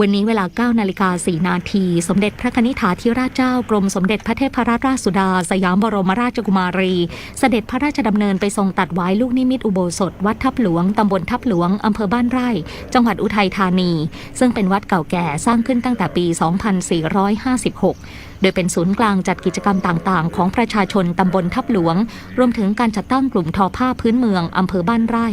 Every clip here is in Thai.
วันนี้เวลา9นาฬิกา4นาที สมเด็จพระนิธิถาธิราชเจ้ากรมสมเด็จพระเทพรัตนราชสุดา สยามบรมราชกุมารี เสด็จพระราชดำเนินไปทรงตัดไว้ลูกนิมิตอุโบสถ วัดทับหลวง ตำบลทับหลวง อำเภอบ้านไร่ จังหวัดอุทัยธานี ซึ่งเป็นวัดเก่าแก่สร้างขึ้นตั้งแต่ปี 2456โดยเป็นศูนย์กลางจัดกิจกรรมต่างๆ ของประชาชนตำบลทับหลวง รวมถึงการจัดตั้งกลุ่มทอผ้าพื้นเมืองอำเภอบ้านไร่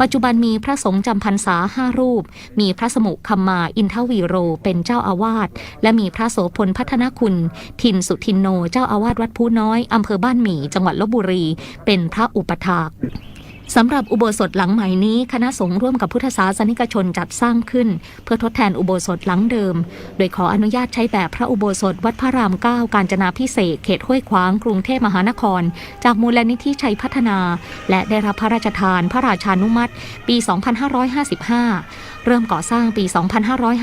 ปัจจุบันมีพระสงฆ์จำพรรษาห้ารูป มีพระสมุคัมมาอินทวีโรเป็นเจ้าอาวาส และมีพระโสพลพัฒนคุณ ทินสุทินโน เจ้าอาวาสวัดผู้น้อยอำเภอบ้านหมี่จังหวัดลบบุรี เป็นพระอุปถาก สำหรับอุโบสถหลังใหม่นี้ คณะสงฆ์ร่วมกับพุทธศาสนิกชนจัดสร้างขึ้น เพื่อทดแทนอุโบสถหลังเดิม โดยขออนุญาตใช้แบบพระอุโบสถวัดพระรามเก้ากาญจนาพิเศษเขตห้วยขวางกรุงเทพมหานคร จากมูลนิธิชัยพัฒนา และได้รับพระราชทานพระราชานุมัติ ปี 2555เริ่มก่อสร้างปี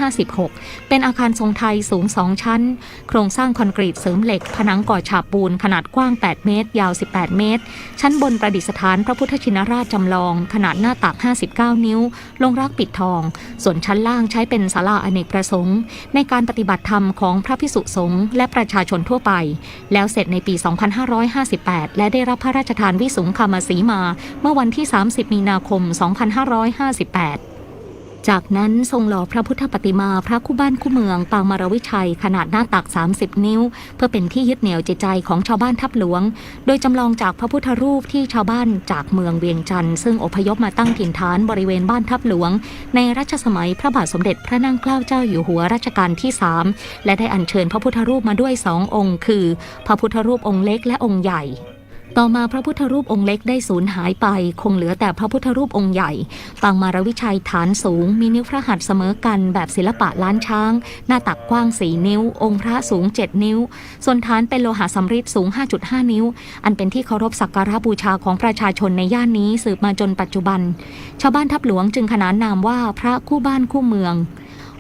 2556 เป็นอาคารทรงไทยสูง 2 ชั้น โครงสร้างคอนกรีตเสริมเหล็ก ผนังก่อฉาบปูนขนาดกว้าง 8 เมตร ยาว 18 เมตร ชั้นบนประดิษฐานพระพุทธชินราชจำลอง ขนาดหน้าตัก 59 นิ้ว ลงรักปิดทอง ส่วนชั้นล่างใช้เป็นศาลาอเนกประสงค์ ในการปฏิบัติธรรมของพระพิสุสงฆ์และประชาชนทั่วไป แล้วเสร็จในปี 2558 และได้รับพระราชทานวิสุงคามสีมา เมื่อวันที่ 30 มีนาคม 2558 จากนั้นทรงหล่อพระพุทธปฏิมาพระคู่บ้านคู่เมือง ปางมารวิชัย ขนาดหน้าตัก 30 นิ้ว เพื่อเป็นที่ยึดเหนี่ยวจิตใจของชาวบ้านทับหลวง โดยจำลองจากพระพุทธรูปที่ชาวบ้านจากเมืองเวียงจันทร์ซึ่งอพยพมาตั้งถิ่นฐานบริเวณบ้านทับหลวง ในรัชสมัยพระบาทสมเด็จพระนั่งเกล้าเจ้าอยู่หัวรัชกาลที่ 3 และได้อัญเชิญพระพุทธรูปมาด้วยสององค์ คือ พระพุทธรูปองค์เล็กและองค์ใหญ่ ต่อมาพระพุทธรูปองค์เล็กได้สูญหายไป คงเหลือแต่พระพุทธรูปองค์ใหญ่ ปางมารวิชัยฐานสูง มีนิ้วพระหัตถ์เสมอกันแบบศิลปะล้านช้าง หน้าตักกว้าง4นิ้ว องค์พระสูง 7 นิ้ว ส่วนฐานเป็นโลหะสำริดสูง 5.5 นิ้ว อันเป็นที่เคารพสักการะบูชาของประชาชนในย่านนี้สืบมาจนปัจจุบัน ชาวบ้านทับหลวงจึงขนานนามว่าพระคู่บ้านคู่เมือง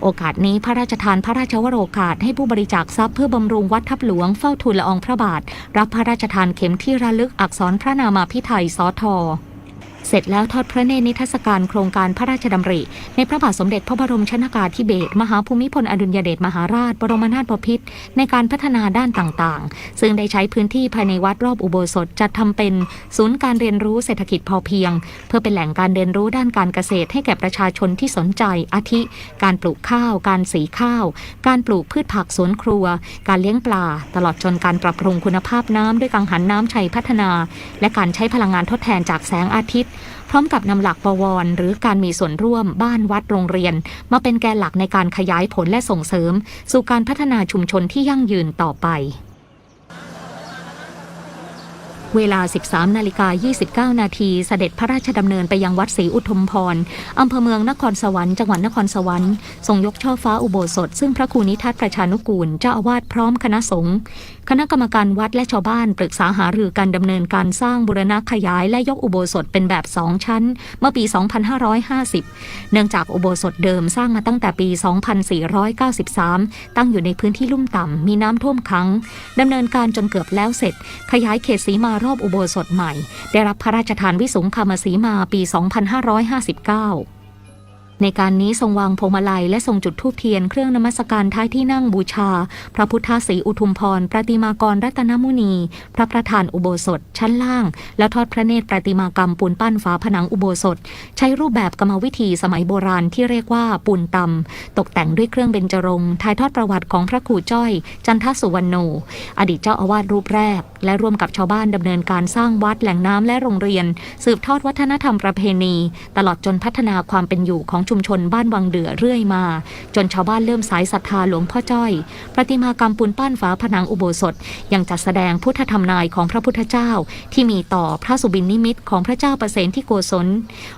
โอกาสนี้พระราชทานพระราชวโรกาสให้ผู้บริจาคทรัพย์เพื่อบำรุงวัดทับหลวงเฝ้าทูลละอองพระบาท รับพระราชทานเข็มที่ระลึกอักษรพระนามาพิไทยสอทอ เสร็จแล้วทอดพระเนตรนิทรรศการโครงการพระราชดำริ ในพระบาทสมเด็จพระบรมชนากาธิเบศรมหาภูมิพลอดุลยเดชมหาราช บรมนาถบพิตรในการพัฒนาด้านต่างๆ ซึ่งได้ใช้พื้นที่ภายในวัดรอบอุโบสถจัดทำเป็นศูนย์การเรียนรู้เศรษฐกิจพอเพียง เพื่อเป็นแหล่งการเรียนรู้ด้านการเกษตรให้แก่ประชาชนที่สนใจ อาทิ การปลูกข้าว การสีข้าว การปลูกพืชผักสวนครัว การเลี้ยงปลา ตลอดจนการปรับปรุงคุณภาพน้ำด้วยกังหันน้ำชัยพัฒนา และการใช้พลังงานทดแทนจากแสงอาทิตย์พร้อมกับนำหลักบวรหรือการมีส่วนร่วมบ้านวัดโรงเรียน มาเป็นแกนหลักในการขยายผลและส่งเสริม สู่การพัฒนาชุมชนที่ยั่งยืนต่อไป เวลา 13นาฬิกา29 นาทีเสด็จพระราชดำเนินไปยังวัดศรีอุทุมพรอำเภอเมืองนครสวรรค์จังหวัดนครสวรรค์ทรงยกช่อฟ้าอุโบสถ ซึ่งพระครูนิทัศประชานุกูล เจ้าอาวาสพร้อมคณะสงฆ์คณะกรรมการวัดและชาวบ้านปรึกษาหารือการดำเนินการสร้างบุรณะขยายและยกอุโบสถเป็นแบบ2ชั้น เมื่อปี 2550 เนื่องจากอุโบสถเดิมสร้างมาตั้งแต่ปี 2493 ตั้งอยู่ในพื้นที่ลุ่มต่ำมีน้ำท่วมขังดำเนินการจนเกือบแล้วเสร็จ ขยายเขตสีมารอบอุโบสถใหม่ ได้รับพระราชทานวิสุงคามสีมาปี 2559 ในการนี้ทรงวางพวงมาลัยและทรงจุดธูปเทียนเครื่องนมัสการท้ายที่นั่งบูชา พระพุทธศรีอุทุมพร ประติมากรรัตนมุนี พระประธานอุโบสถ ชั้นล่าง และทอดพระเนตรประติมากรรมปูนปั้นฝาผนังอุโบสถ ใช้รูปแบบกรรมวิธีสมัยโบราณที่เรียกว่าปูนตำตกแต่งด้วยเครื่องเบญจรงค์ถ่ายทอดประวัติของพระครูจ้อย จันทสุวรรณโน อดีตเจ้าอาวาสรูปแรก และร่วมกับชาวบ้านดำเนินการสร้างวัดแหล่งน้ำและโรงเรียน สืบทอดวัฒนธรรมประเพณี ตลอดจนพัฒนาความเป็นอยู่ของชุมชนบ้านวังเดือเรื่อยมา จนชาวบ้านเริ่มสายศรัทธาหลวงพ่อจ้อย ประติมากรรมปูนปั้นฝาผนังอุโบสถ ยังจัดแสดงพุทธธรรมนายของพระพุทธเจ้า ที่มีต่อพระสุบินนิมิตของพระเจ้าประเสนที่โกศล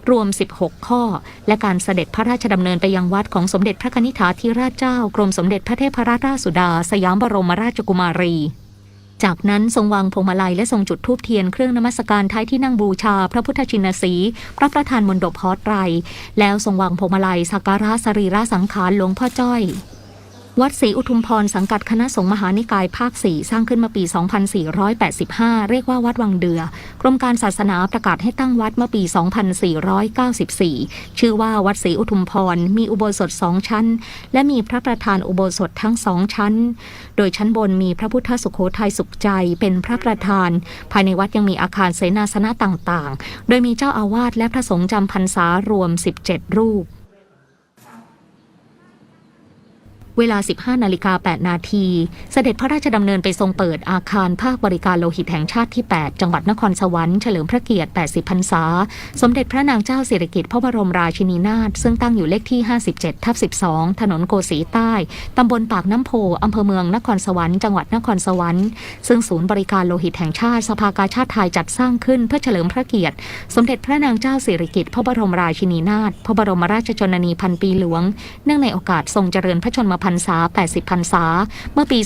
รวม 16 ข้อ และการเสด็จพระราชดำเนินไปยังวัดของสมเด็จพระนิธิถาธิราชเจ้ากรมสมเด็จพระเทพรัตนราชสุดา สยามบรมราชกุมารี จากนั้นทรงวางพวงมาลัยและทรงจุดธูปเทียนเครื่องนมัสการท้ายที่นั่งบูชา พระพุทธชินสี พระประธานมณฑปฮอตไรแล้วทรงวางพวงมาลัยสักการะสรีระสังขารหลวงพ่อจ้อย วัดศรีอุทุมพรสังกัดคณะสงฆ์มหานิกายภาค 4 สร้างขึ้นมาปี 2485 เรียกว่าวัดวังเดือ กรมการศาสนาประกาศให้ตั้งวัดเมื่อปี 2494 ชื่อว่าวัดศรีอุทุมพร มีอุโบสถสองชั้น และมีพระประธานอุโบสถทั้งสองชั้น โดยชั้นบนมีพระพุทธสุโขทัยสุขใจเป็นพระประธาน ภายในวัดยังมีอาคารเสนาสนะต่างๆ โดยมีเจ้าอาวาสและพระสงฆ์จำพรรษารวม 17 รูป เวลา 15 นาฬิกา 8 นาที เสด็จพระราชดำเนินไปทรงเปิดอาคารภาคบริการโลหิตแห่งชาติที่ 8 จังหวัดนครสวรรค์ เฉลิมพระเกียรติ 80 พรรษา สมเด็จพระนางเจ้าสิริกิติ์พระบรมราชินีนาถ ซึ่งตั้งอยู่เลขที่ 57 ทับ 12 ถนนโกสีใต้ ตำบลปากน้ำโพ อำเภอเมืองนครสวรรค์ จังหวัดนครสวรรค์ ซึ่งศูนย์บริการโลหิตแห่งชาติ สภากาชาติไทยจัดสร้างขึ้นเพื่อเฉลิมพระเกียรติ สมเด็จพระนางเจ้าสิริกิติ์พระบรมราชินีนาถ พระบรมราชชนนีพันปีหลวง เนื่องในโอกาสทรงเจริญพระชนมพรรษา 80 พรรษา เมื่อปี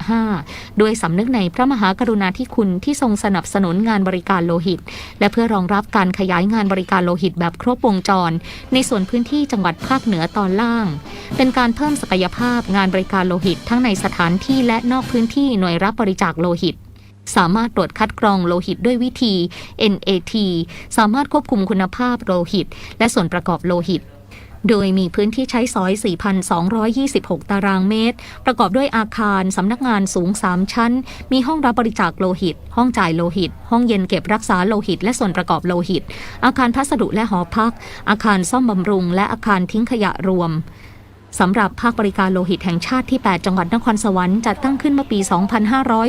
2555 ด้วยสำนึกในพระมหากรุณาธิคุณที่ทรงสนับสนุนงานบริการโลหิต และเพื่อรองรับการขยายงานบริการโลหิตแบบครบวงจร ในส่วนพื้นที่จังหวัดภาคเหนือตอนล่าง เป็นการเพิ่มศักยภาพงานบริการโลหิต ทั้งในสถานที่และนอกพื้นที่หน่วยรับบริจาคโลหิตสามารถตรวจคัดกรองโลหิตด้วยวิธี NAT สามารถควบคุมคุณภาพโลหิต และส่วนประกอบโลหิต โดยมีพื้นที่ใช้สอย 4,226 ตารางเมตร ประกอบด้วยอาคารสำนักงานสูง 3 ชั้น มีห้องรับบริจาคโลหิต ห้องจ่ายโลหิต ห้องเย็นเก็บรักษาโลหิต และส่วนประกอบโลหิต อาคารพัสดุและหอพัก อาคารซ่อมบำรุง และอาคารทิ้งขยะรวม สำหรับภาคบริการโลหิตแห่งชาติที่ 8 จังหวัดนครสวรรค์จัดตั้งขึ้นเมื่อปี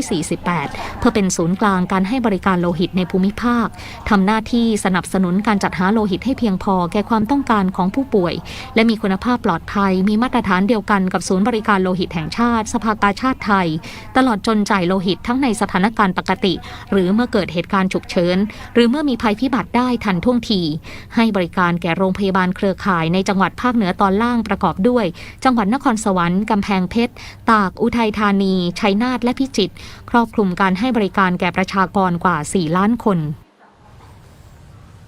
2548 เพื่อเป็นศูนย์กลางการให้บริการโลหิตในภูมิภาค ทำหน้าที่สนับสนุนการจัดหาโลหิตให้เพียงพอแก่ความต้องการของผู้ป่วย และมีคุณภาพปลอดภัย มีมาตรฐานเดียวกันกับศูนย์บริการโลหิตแห่งชาติ สภากาชาติไทย ตลอดจนจ่ายโลหิตทั้งในสถานการณ์ปกติ หรือเมื่อเกิดเหตุการณ์ฉุกเฉินหรือเมื่อมีภัยพิบัติได้ทันท่วงที ให้บริการแก่โรงพยาบาลเครือข่ายในจังหวัดภาคเหนือตอนล่างประกอบด้วยจังหวัดนครสวรรค์กำแพงเพชร ตาก อุทัยธานี ชัยนาท และพิจิตร ครอบคลุมการให้บริการแก่ประชากรกว่า 4 ล้านคน